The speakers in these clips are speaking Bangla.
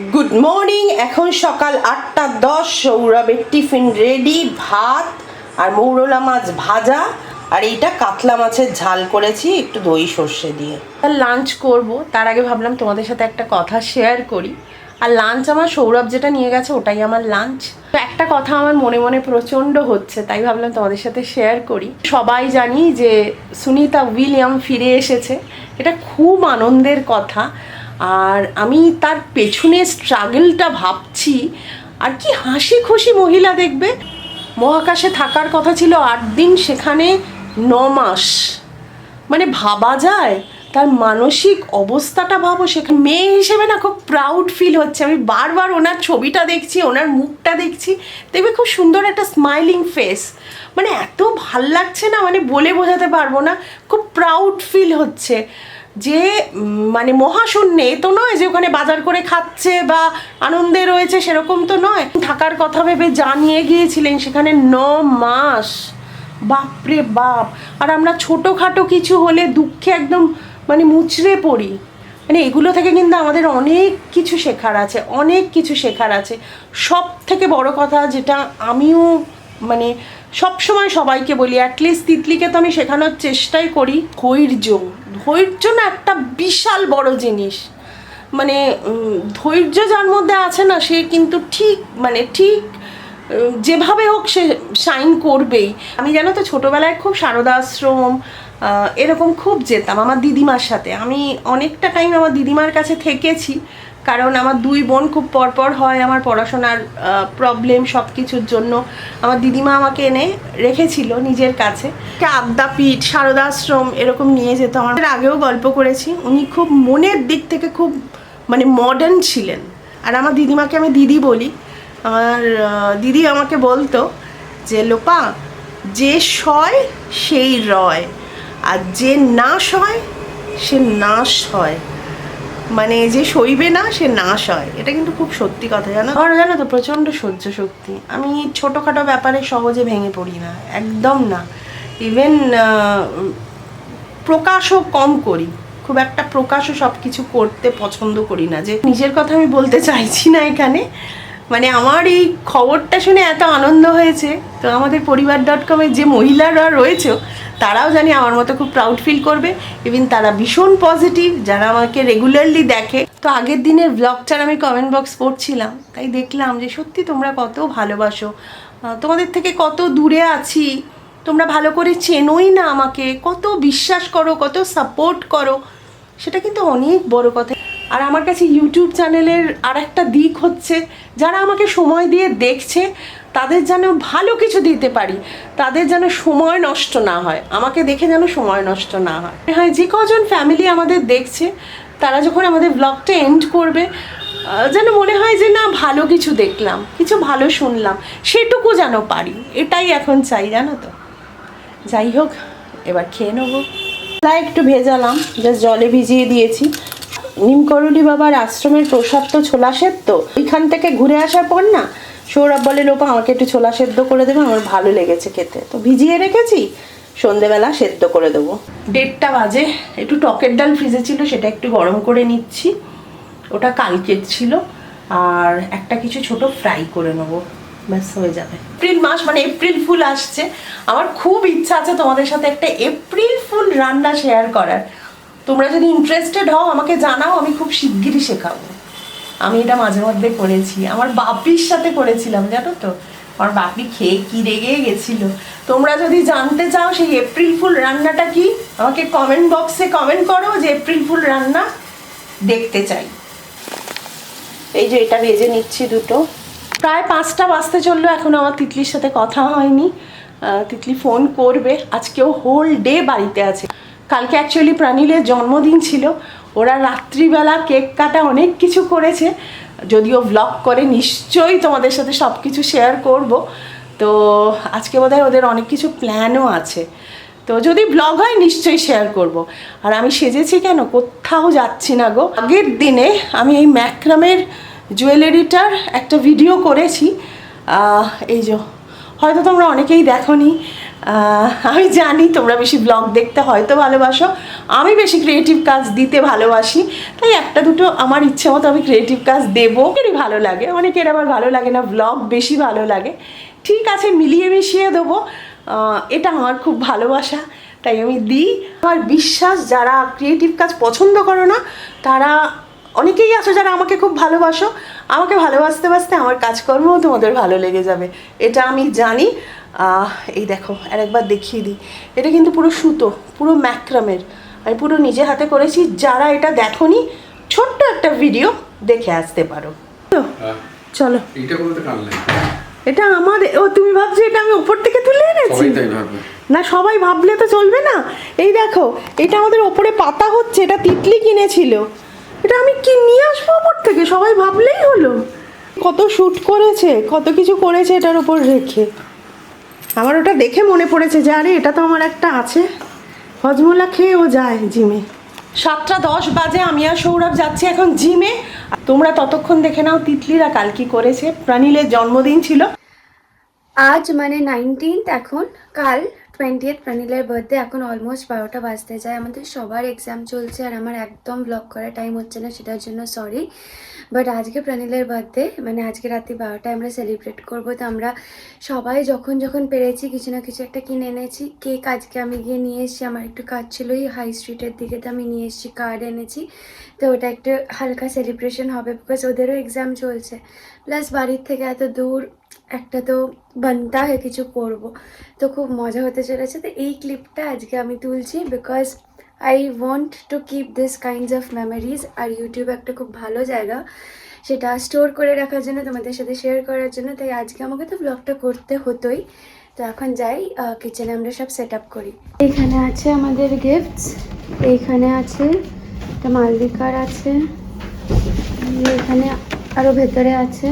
গুড মর্নিং এখন সকাল আটটা দশ, সৌরভের টিফিন রেডি ভাত আর মৌরলা মাছ ভাজা। আর এইটা কাতলা মাছের ঝাল করেছি, একটু দই সর্ষে দিয়ে। লাঞ্চ করব। তার আগে ভাবলাম তোমাদের সাথে একটা কথা শেয়ার করি। আর লাঞ্চ আমার সৌরভ যেটা নিয়ে গেছে, ওটাই আমার লাঞ্চ তো একটা কথা আমার মনে মনে প্রচণ্ড হচ্ছে, তাই ভাবলাম তোমাদের সাথে শেয়ার করি। সবাই জানি যে সুনিতা উইলিয়াম ফিরে এসেছে। এটা খুব আনন্দের কথা। আর আমি তার পেছনে স্ট্রাগলটা ভাবছি, আর কি হাসি খুশি মহিলা দেখবে? মহাকাশে থাকার কথা ছিল আট দিন, সেখানে ন মাস। মানে ভাবা যায়, তার মানসিক অবস্থাটা ভাবো সেখানে। মেয়ে হিসেবে না খুব প্রাউড ফিল হচ্ছে। আমি বারবার ওনার ছবিটা দেখছি, ওনার মুখটা দেখছি, দেখবে খুব সুন্দর একটা স্মাইলিং ফেস মানে এত ভালো লাগছে না মানে বলে বোঝাতে পারব না, খুব প্রাউড ফিল হচ্ছে। যে মানে মহাশূন্যে তো নয় যে ওখানে বাজার করে খাচ্ছে বা আনন্দে রয়েছে, সেরকম তো নয়। থাকার কথা ভেবে জানিয়ে গিয়েছিলেন সেখানে ন মাস। বাপরে বাপ! আর আমরা ছোটোখাটো কিছু হলে দুঃখে একদম মানে মুচড়ে পড়ি। মানে এগুলো থেকে কিন্তু আমাদের অনেক কিছু শেখার আছে, অনেক কিছু শেখার আছে। সব থেকে বড় কথা যেটা আমিও মানে সবসময় সবাইকে বলি অ্যাটলিস্ট তিতলিকে তো আমি শেখানোর চেষ্টাই করি। ধৈর্য ধৈর্য না একটা বিশাল বড় জিনিস। মানে ধৈর্য যার মধ্যে আছে না, সে কিন্তু ঠিক মানে ঠিক যেভাবে হোক সে সাইন করবেই। আমি জানো তো ছোটোবেলায় খুব শারদা আশ্রম এরকম খুব যেতাম আমার দিদিমার সাথে। আমি অনেকটা টাইম আমার দিদিমার কাছে থেকেছি। কারণ আমার দুই বোন খুব পরপর হয়, আমার পড়াশোনার প্রবলেম সব কিছুর জন্য। আমার দিদিমা আমাকে এনে রেখেছিল নিজের কাছে। আদ্যাপীঠ শারদাশ্রম এরকম নিয়ে যেত আমার। আগেও গল্প করেছি, উনি খুব মনের দিক থেকে খুব মানে মডার্ন ছিলেন। আর আমার দিদিমাকে আমি দিদি বলি। আমার দিদি আমাকে বলতো যে, লোপা, যে সয়, সেই রয়। আর যে নাশ হয় সে নাশ হয়। মানে যে সইবে না, সে না সয়। এটা কিন্তু খুব সত্যি কথা, জানো? আমার জানো তো, প্রচণ্ড সহ্য শক্তি। আমি ছোটোখাটো ব্যাপারে সহজে ভেঙে পড়ি না, একদম না। ইভেন প্রকাশও কম করি। খুব একটা প্রকাশও সব কিছু করতে পছন্দ করি না। যে নিজের কথা আমি বলতে চাইছি না এখানে মানে আমার এই খবরটা শুনে এত আনন্দ হয়েছে। তো আমাদের পরিবার ডট কমের যে মহিলারা রয়েছে তারাও জানি আমার মতো খুব প্রাউড ফিল করবে। ইভেন তারা ভীষণ পজিটিভ যারা আমাকে রেগুলারলি দেখে। তো আগের দিনের ব্লগটার আমি কমেন্ট বক্স পড়ছিলাম। তাই দেখলাম যে সত্যি তোমরা কত ভালোবাসো। তোমাদের থেকে কত দূরে আছি। তোমরা ভালো করে চেনোই না আমাকে। কত বিশ্বাস করো, কত সাপোর্ট করো। সেটা কিন্তু অনেক বড় কথা। আর আমার কাছে ইউটিউব চ্যানেলের আর একটা দিক হচ্ছে, যারা আমাকে সময় দিয়ে দেখছে, তাদের যেন ভালো কিছু দিতে পারি, তাদের যেন সময় নষ্ট না হয়, আমাকে দেখে যেন সময় নষ্ট না হয়। হ্যাঁ যে কজন ফ্যামিলি আমাদের দেখছে, তারা যখন আমাদের ব্লগটা এন্ড করবে যেন মনে হয় যে না, ভালো কিছু দেখলাম, কিছু ভালো শুনলাম, সেটুকু যেন পারি, এটাই এখন চাই, জানো তো। যাই হোক, এবার খেয়ে নেব। একটু ভেজালাম জাস্ট জলে ভিজিয়ে দিয়েছি। নিমকরুলি বাবার আশ্রমের প্রসাদ তো ছোলা সেদ্ধ। ওইখান থেকে ঘুরে আসার পর না, সৌরভ বলে, লোপা, আমাকে একটু ছোলা সেদ্ধ করে দেবে, আমার ভালো লেগেছে খেতে। তো ভিজিয়ে রেখেছি, সন্ধেবেলা সেদ্ধ করে দেবো। দেড়টা বাজে, একটু টকের ডাল ফ্রিজে ছিল, সেটা একটু গরম করে নিচ্ছি। ওটা কালকের ছিল, আর একটা কিছু ছোট ফ্রাই করে নেব। ব্যাস, হয়ে যাবে। এপ্রিল মাস মানে এপ্রিল ফুল আসছে। আমার খুব ইচ্ছা আছে তোমাদের সাথে একটা এপ্রিল ফুল রান্না শেয়ার করার। তোমরা যদি ইন্টারেস্টেড হও, আমাকে জানাও, আমি খুব শিগগিরই শেখাবো। আমি এটা মাঝে মধ্যে করেছি। আমার বাপির সাথে করেছিলাম, জানো তো? আমার বাপি খেয়ে কি রেগে গেছিল? তোমরা যদি জানতে চাও, সেই এপ্রিল ফুল রান্নাটা কি, আমাকে কমেন্ট বক্সে কমেন্ট করো যে এপ্রিল ফুল রান্না দেখতে চাই। এই যে এটা ভেজে নিচ্ছি দুটো। প্রায় পাঁচটা বাজতে চলল, এখন আমার তিতলির সাথে কথা হয়নি। তিতলি ফোন করবে। আজকেও হোল ডে বাড়িতে আছে। কালকে অ্যাকচুয়ালি প্রাণীলের জন্মদিন ছিল। ওরা রাত্রিবেলা কেক কাটা অনেক কিছু করেছে। যদিও ব্লগ করে নিশ্চয়ই তোমাদের সাথে সব কিছু শেয়ার করব। তো আজকে বোধহয় ওদের অনেক কিছু প্ল্যানও আছে। তো যদি ব্লগ হয় নিশ্চয়ই শেয়ার করব। আর আমি সেজেছি কেন? কোথাও যাচ্ছি না গো। আগের দিনে আমি এই ম্যাক্রামের জুয়েলারিটার একটা ভিডিও করেছি। এই যে হয়তো তোমরা অনেকেই আহ, আমি জানি তোমরা বেশি ব্লগ দেখতে হয়তো ভালোবাসো। আমি বেশি ক্রিয়েটিভ কাজ দিতে ভালোবাসি। তাই একটা দুটো আমার ইচ্ছে মতো আমি ক্রিয়েটিভ কাজ দেবো এরই ভালো লাগে। অনেকের আবার ভালো লাগে না ব্লগ বেশি ভালো লাগে। ঠিক আছে, মিলিয়ে মিশিয়ে দেবো। এটা আমার খুব ভালোবাসা, তাই আমি দিই। আমার বিশ্বাস, যারা ক্রিয়েটিভ কাজ পছন্দ করো না, তারা অনেকেই আছো যারা আমাকে খুব ভালোবাসো। আমাকে ভালোবাসতে, বাসতে আমার কাজকর্মও তোমাদের ভালো লেগে যাবে। এটা আমি জানি। এই দেখো আর একবার দেখিয়ে দিই। এটা কিন্তু পুরো সুতো পুরো ম্যাক্রামের। আমি পুরো নিজে হাতে করেছি। যারা এটা দেখোনি ছোট্ট একটা ভিডিও দেখে আসতে পারো। তো, চলো। এটা আমার ও তুমি ভাবছ এটা আমি উপর থেকে তুলে এনেছি? না সবাই ভাবলে তো চলবে না। এই দেখো এটা আমাদের ওপরে পাতা হচ্ছে এটা তিতলি কিনেছিল। এটা আমি কি নিয়ে আসব ওপর থেকে? সবাই ভাবলেই হলো। কত শ্যুট করেছে কত কিছু করেছে এটার উপর রেখে। আমার ওটা দেখে মনে পড়েছে যে, আরে, এটা তো আমার একটা আছে। হজমোলা খেয়ে ও যায় জিমে। সাতটা দশ বাজে, আমি আর সৌরভ যাচ্ছি এখন জিমে। তোমরা ততক্ষণ দেখে নাও তিতলিরা কাল কি করেছে। প্রাণীলের জন্মদিন ছিল। আজ মানে নাইনটিন্থ এখন, কাল টোয়েন্টিয়েথ প্রাণীলের বার্থডে এখন অলমোস্ট বারোটা বাজতে যায়। আমাদের সবার এক্সাম চলছে আর আমার একদম ব্লগ করার টাইম হচ্ছে না, সেটার জন্য সরি বাট আজকে প্রাণীলের বার্থডে মানে আজকে রাত্রি বারোটায় আমরা সেলিব্রেট করব। তো আমরা সবাই যখন যখন পেরেছি, কিছু না কিছু একটা কিনে এনেছি। কেক আজকে আমি গিয়ে নিয়ে এসেছি, আমার একটু কাজ ছিল এই হাই স্ট্রিটের দিকে, তো আমি নিয়ে এসেছি কার্ড এনেছি। তো ওটা একটু হালকা সেলিব্রেশন হবে বিকজ ওদেরও এক্সাম চলছে। প্লাস বাড়ির থেকে এত দূর একটা তো বানতা হয় কিছু করব। তো খুব মজা হতে চলেছে। তো এই ক্লিপটা আজকে আমি তুলছি because I want to keep this kinds of memories R YouTube একটা খুব ভালো জায়গা। সেটা স্টোর করে রাখার জন্য, তোমাদের সাথে শেয়ার করার জন্য। তাই আজকে আমাকে তো ব্লগটা করতে হতোই। তো এখন যাই কিচেনে আমরা সব সেট আপ করি। এখানে আছে আমাদের গিফটস এইখানে আছে একটা মালবিকার আছে। এখানে আরও ভেতরে আছে।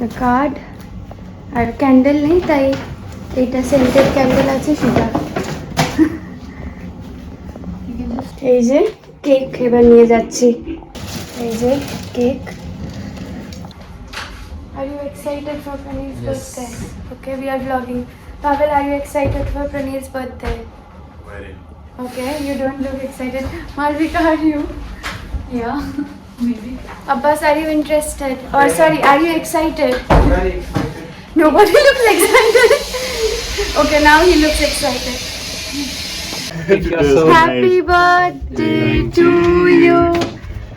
দ্য কার্ড আর ক্যান্ডেল নেই তাই এইটা সেন্টেড ক্যান্ডেল আছে সেটা এই যে কেক এবার নিয়ে যাচ্ছি এই যে cake Are you excited for Pranir's birthday? Okay, we are vlogging. Pavel, are you excited for Pranir's birthday? Okay, you don't look excited. Malvika, are you? Yeah. Maybe. Abbas, are you interested? Or sorry, are you excited? Very excited. Nobody looks excited. okay, now he looks excited. So Happy birthday to you.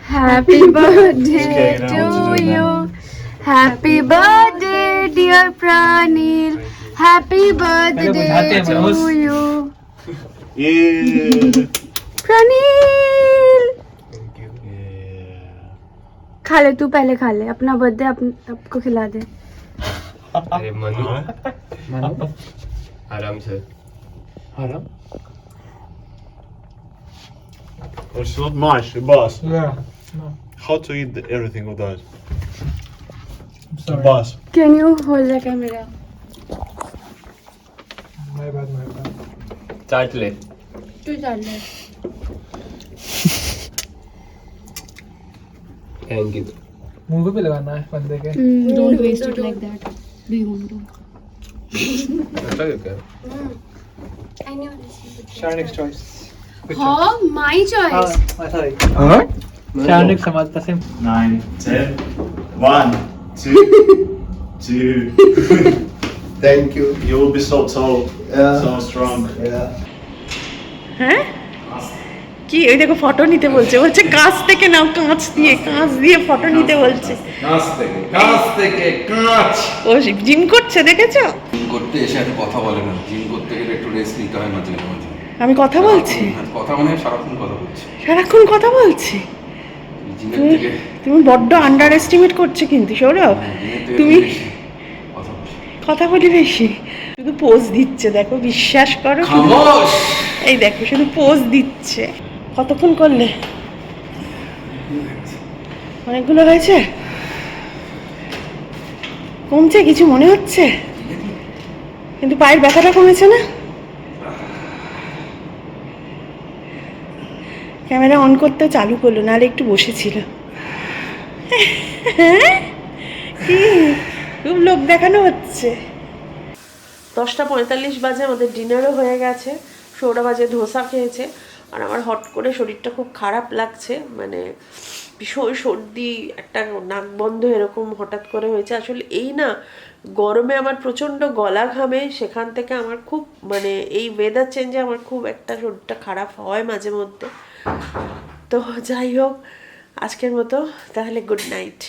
Happy birthday to you. Happy birthday, dear Pranil. Happy birthday to you. Yeah. Pranil. खा ले तू पहले खा ले अपना बर्थडे आपको खिला दे अरे मनु आराम से Haram? It's not nice, boss. Yeah. How to eat the- everything with that? I'm The sorry. boss. Can you hold the camera My bad, my bad. चाट ले तू चल ले थैंक यू मुंह पे लगाना है बंदे के don't waste it like that Duyumundu. I knew this. Sharonik's choice. Choice. Oh, my choice. Uh, sorry. Huh? Sharonik Thank you. You will be so tall, yeah. so strong. Yeah. Huh? কি? ওই দেখো ফটো নিতে বলছে। বলছে কাঁচ থেকে নাও কাঁচ দিয়ে কাঁচ দিয়ে ফটো নিতে বলছে। কাছ থেকে কাছ থেকে কাঁচ ও জিম করছে দেখেছ? জিম করতে এসে এত কথা বলে না। জিম করতে গেলে একটু রেস্ট নিতে হয় মাঝে মাঝে। আমি কথা বলছি? হ্যাঁ, কথা মানে সারাক্ষণ কথা বলছি। সারাক্ষণ কথা বলছি? তুমি তুমি বড্ড আন্ডার এস্টিমেট করছ কিন্তু সৌরভ। হ্যাঁ, তুমি কথা বলি বেশি। শুধু পোজ দিচ্ছে দেখো বিশ্বাস করো। এই দেখো শুধু পোজ দিচ্ছে। কতক্ষণ করলে? অনেকগুলো হয়েছে? কমছে, কিছু মনে হচ্ছে? কিন্তু পায়ের ব্যথাটা কমেছে না? ক্যামেরা অন করতে চালু করল, নাহলে একটু বসেছিল। কি? খুব লোক দেখানো হচ্ছে। দশটা পঁয়তাল্লিশ বাজে, আমাদের ডিনারও হয়ে গেছে। ষোলো বাজে ধোসা খেয়েছে। আর আমার হট করে শরীরটা খুব খারাপ লাগছে মানে ভীষণ সর্দি, একটা নাক বন্ধ এরকম হঠাৎ করে হয়েছে। আসলে এই না, গরমে আমার প্রচণ্ড গলা ঘামে, সেখান থেকে আমার খুব মানে এই ওয়েদার চেঞ্জে আমার খুব একটা শরীরটা খারাপ হয় মাঝে মধ্যে। তো যাই হোক, আজকের মতো, তাহলে গুড নাইট